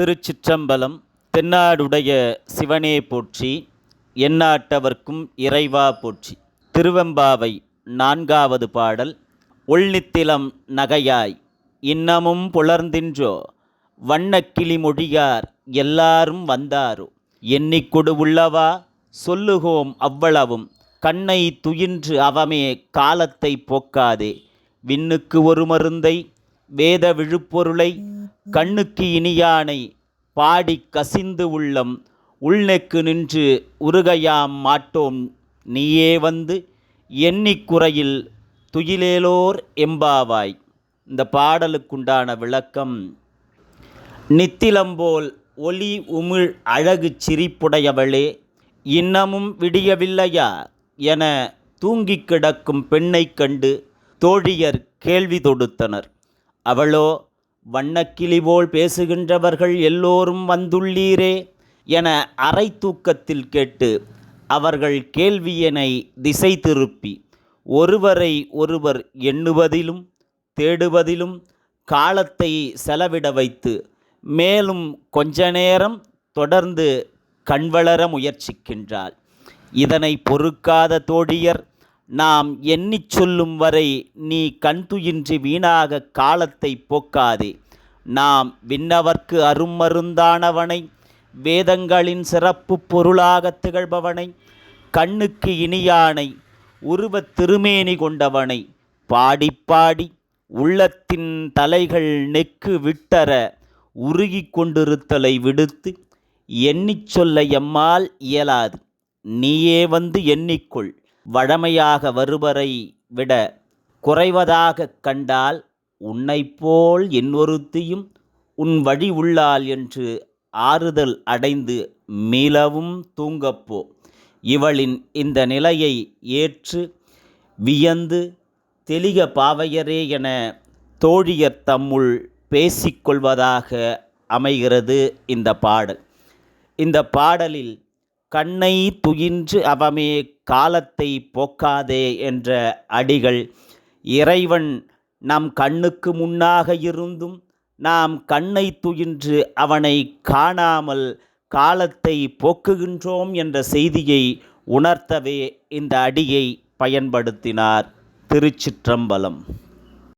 திருச்சிற்றம்பலம் தென்னாடுடைய சிவனே போற்றி எந்நாட்டவர்க்கும் இறைவா போற்றி. திருவெம்பாவை நான்காவது பாடல் உள்நித்திலம் நகையாய் இன்னமும் புலர்ந்தின்றோ வண்ணக்கிளி மொழியார் எல்லாரும் வந்தாரோ. எண்ணிக்கொடு உள்ளவா சொல்லுகோம் அவ்வளவும் கண்ணை துயின்று அவமே காலத்தை போக்காதே. விண்ணுக்கு ஒரு மருந்தை வேத விழுப்பொருளை கண்ணுக்கு இனியானை பாடி கசிந்து உள்ளம் உள்நெக்கு நின்று உருகையாம் மாட்டோம். நீயே வந்து எண்ணிக்குறையில் துயிலேலோர் எம்பாவாய். இந்த பாடலுக்குண்டான விளக்கம் நித்திலம்போல் ஒளி உமிழ் அழகு சிரிப்புடையவளே இன்னமும் விடியவில்லையா என தூங்கிக் கிடக்கும் பெண்ணைக் கண்டு தோழியர் கேள்வி தொடுத்தனர். அவளோ வண்ணக்கிளி போல் பேசுகின்றவர்கள் எல்லோரும் வந்துள்ளீரே என அரை தூக்கத்தில் கேட்டு அவர்கள் கேள்வியினை திசை திருப்பி ஒருவரை ஒருவர் எண்ணுவதிலும் தேடுவதிலும் காலத்தை செலவிட வைத்து மேலும் கொஞ்ச நேரம் தொடர்ந்து கண்வளர முயற்சிக்கின்றாள் இதனை பொறுக்காத தோழியர் நாம் எண்ணிச் சொல்லும் வரை நீ கண்துயின்றி வீணாக காலத்தை போக்காதே. நாம் விண்ணவர்க்கு அருமருந்தானவனை வேதங்களின் சிறப்பு பொருளாக திகழ்பவனை கண்ணுக்கு இனியானை உருவத் திருமேனி கொண்டவனை பாடி பாடி உள்ளத்தின் தலைகள் நெக்கு விட்டர உருகி கொண்டிருத்தலை விடுத்து எண்ணிச் சொல்ல எம்மால் இயலாது. நீயே வந்து எண்ணிக்கொள். வழமையாக வருவரை விட குறைவதாகக் கண்டால் உன்னைப்போல் என்னொருத்தியும் உன் வழி உள்ளாள் என்று ஆறுதல் அடைந்து மீளவும் தூங்கப்போ இவளின் இந்த நிலையை ஏற்று வியந்து தெளிக பாவையரே என தோழியர் தம்முள் பேசிக்கொள்வதாக அமைகிறது இந்த பாடல். இந்த பாடலில் கண்ணை துயின்று அவமே காலத்தை போக்காதே என்ற அடிகள் இறைவன் நம் கண்ணுக்கு முன்னாக இருந்தும் நாம் கண்ணை துயின்று அவனை காணாமல் காலத்தை போக்குகின்றோம் என்ற செய்தியை உணர்த்தவே இந்த அடியை பயன்படுத்தினார் திருச்சிற்றம்பலம்.